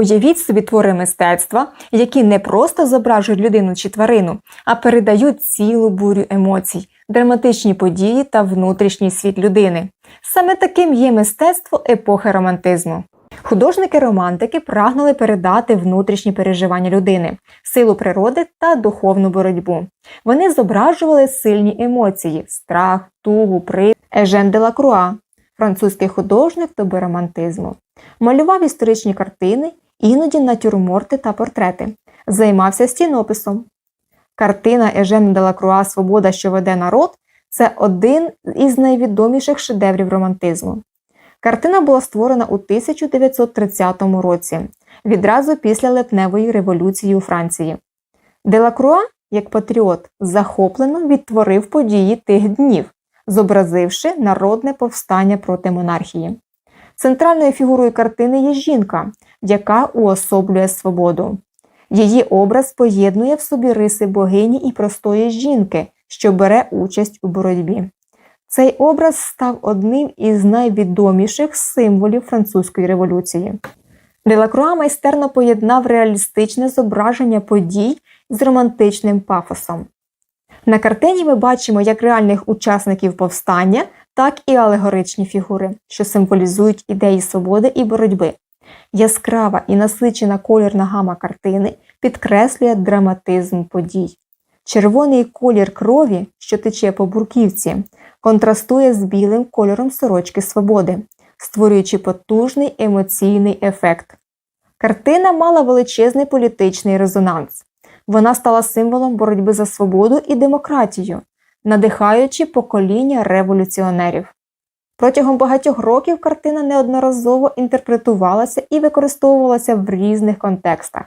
Уявіть собі твори мистецтва, які не просто зображують людину чи тварину, а передають цілу бурю емоцій, драматичні події та внутрішній світ людини. Саме таким є мистецтво епохи романтизму. Художники-романтики прагнули передати внутрішні переживання людини, силу природи та духовну боротьбу. Вони зображували сильні емоції: страх, тугу, при Ежен де Лакруа, французький художник доби романтизму. Малював історичні картини, іноді натюрморти та портрети. Займався стінописом. Картина Ежен де Лакруа Свобода, що веде народ це один із найвідоміших шедеврів романтизму. Картина була створена у 1930 році, відразу після липневої революції у Франції. Делакруа, як патріот, захоплено відтворив події тих днів, зобразивши народне повстання проти монархії. Центральною фігурою картини є жінка, яка уособлює свободу. Її образ поєднує в собі риси богині і простої жінки, що бере участь у боротьбі. Цей образ став одним із найвідоміших символів французької революції. Делакруа майстерно поєднав реалістичне зображення подій з романтичним пафосом. На картині ми бачимо як реальних учасників повстання, так і алегоричні фігури, що символізують ідеї свободи і боротьби. Яскрава і насичена колірна гама картини підкреслює драматизм подій. Червоний колір крові, що тече по бурківці, контрастує з білим кольором сорочки свободи, створюючи потужний емоційний ефект. Картина мала величезний політичний резонанс. Вона стала символом боротьби за свободу і демократію, надихаючи покоління революціонерів. Протягом багатьох років картина неодноразово інтерпретувалася і використовувалася в різних контекстах.